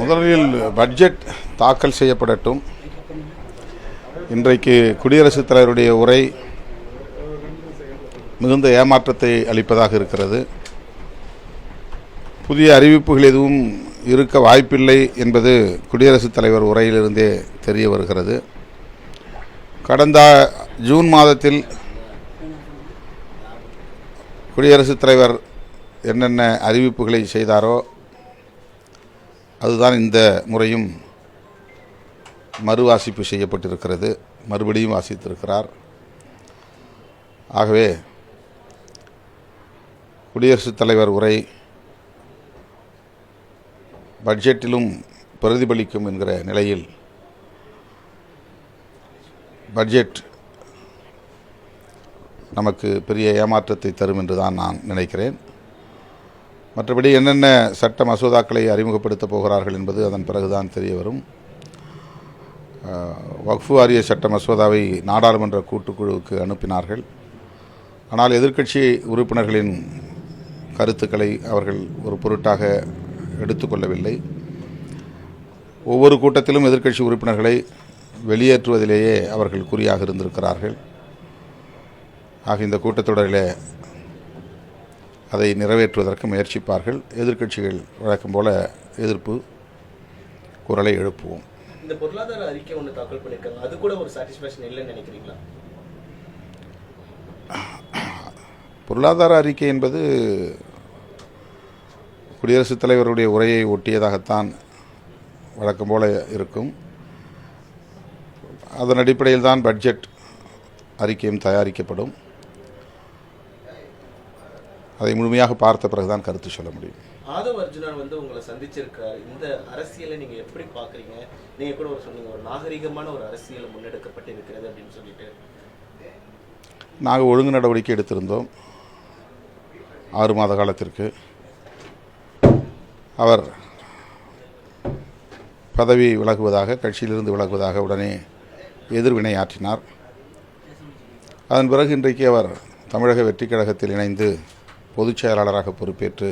முதலில் பட்ஜெட் தாக்கல் செய்யப்படட்டும். இன்றைக்கு குடியரசுத் தலைவருடைய உரை மிகுந்த ஏமாற்றத்தை அளிப்பதாக இருக்கிறது. புதிய அறிவிப்புகள் எதுவும் இருக்க வாய்ப்பில்லை என்பது குடியரசுத் தலைவர் உரையிலிருந்தே தெரிய வருகிறது. கடந்த ஜூன் மாதத்தில் குடியரசுத் தலைவர் என்னென்ன அறிவிப்புகளை செய்தாரோ அதுதான் இந்த முறையும் மறுவாசிப்பு செய்யப்பட்டிருக்கிறது. மறுபடியும் வாசித்திருக்கிறார். ஆகவே குடியரசுத் தலைவர் உரை பட்ஜெட்டிலும் பிரதிபலிக்கும் என்கிற நிலையில் பட்ஜெட் நமக்கு பெரிய ஏமாற்றத்தை தரும் என்று தான் நான் நினைக்கிறேன். மற்றபடி என்னென்ன சட்ட மசோதாக்களை அறிமுகப்படுத்தப் போகிறார்கள் என்பது அதன் பிறகுதான் தெரிய வரும். வக்ஃபு வாரிய சட்ட மசோதாவை நாடாளுமன்ற கூட்டுக்குழுவுக்கு அனுப்பினார்கள். ஆனால் எதிர்க்கட்சி உறுப்பினர்களின் கருத்துக்களை அவர்கள் ஒரு பொருட்டாக எடுத்துக்கொள்ளவில்லை ஒவ்வொரு கூட்டத்திலும் எதிர்க்கட்சி உறுப்பினர்களை வெளியேற்றுவதிலேயே அவர்கள் குறியாக இருந்திருக்கிறார்கள். ஆக இந்த கூட்டத்தொடரிலே அதை நிறைவேற்றுவதற்கு முயற்சிப்பார்கள். எதிர்க்கட்சிகள் வழக்கம் போல எதிர்ப்பு குரலை எழுப்புவோம். இந்த பொருளாதார அறிக்கை ஒன்று தாக்கல் பண்ணியிருக்காங்க அது கூட ஒரு சாட்டிஸ்ஃபேக்ஷன் இல்லைன்னு நினைக்கிறீங்களா? பொருளாதார அறிக்கை என்பது குடியரசுத் தலைவருடைய உரையை ஒட்டியதாகத்தான் வழக்கம் போல இருக்கும். அதன் அடிப்படையில் தான் பட்ஜெட் அறிக்கையும் தயாரிக்கப்படும். அதை முழுமையாக பார்த்த பிறகுதான் கருத்து சொல்ல முடியும். ஆதவ் அர்ஜுனன் வந்து உங்களை சந்திச்சிருக்காரு. இந்த அரசியலை நீங்க எப்படி பாக்குறீங்க நீங்க கூட ஒரு சொன்னீங்க ஒரு நாகரிகமான ஒரு அரசியல் முன்னெடுக்கப்பட்டிருக்கிறது அப்படின்னு சொல்லிட்டு. நாங்கள் ஒழுங்கு நடவடிக்கை எடுத்திருந்தோம். ஆறு மாத காலத்திற்கு. அவர் பதவி விலகுவதாக கட்சியிலிருந்து விலகுவதாக உடனே எதிர்வினை ஆற்றினார். அதன் பிறகு இன்றைக்கு அவர் தமிழக வெற்றிக் கழகத்தில் இணைந்து பொதுச் செயலாளராக பொறுப்பேற்று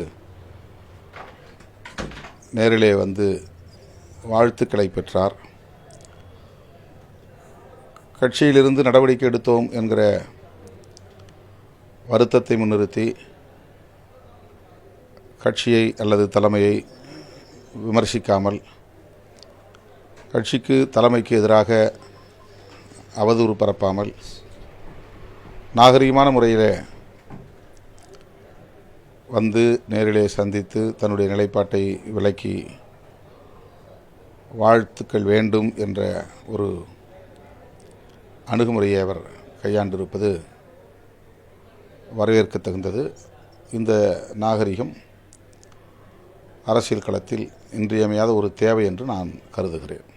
நேரிலே வந்து வாழ்த்துக்களை பெற்றார். கட்சியிலிருந்து நடவடிக்கை எடுத்தோம் என்கிற வருத்தத்தை முன்னிறுத்தி கட்சியை அல்லது தலைமையை விமர்சிக்காமல் கட்சிக்கு தலைமைக்கு எதிராக அவதூறு பரப்பாமல் நாகரிகமான முறையில் வந்து நேரிலே சந்தித்து தன்னுடைய நிலைப்பாட்டை விளக்கி வாழ்த்துக்கள் வேண்டும் என்ற ஒரு அணுகுமுறையை அவர் கையாண்டிருப்பது வரவேற்க தகுந்தது இந்த நாகரிகம் அரசியல் களத்தில் இன்றியமையாத ஒரு தேவை என்று நான் கருதுகிறேன்.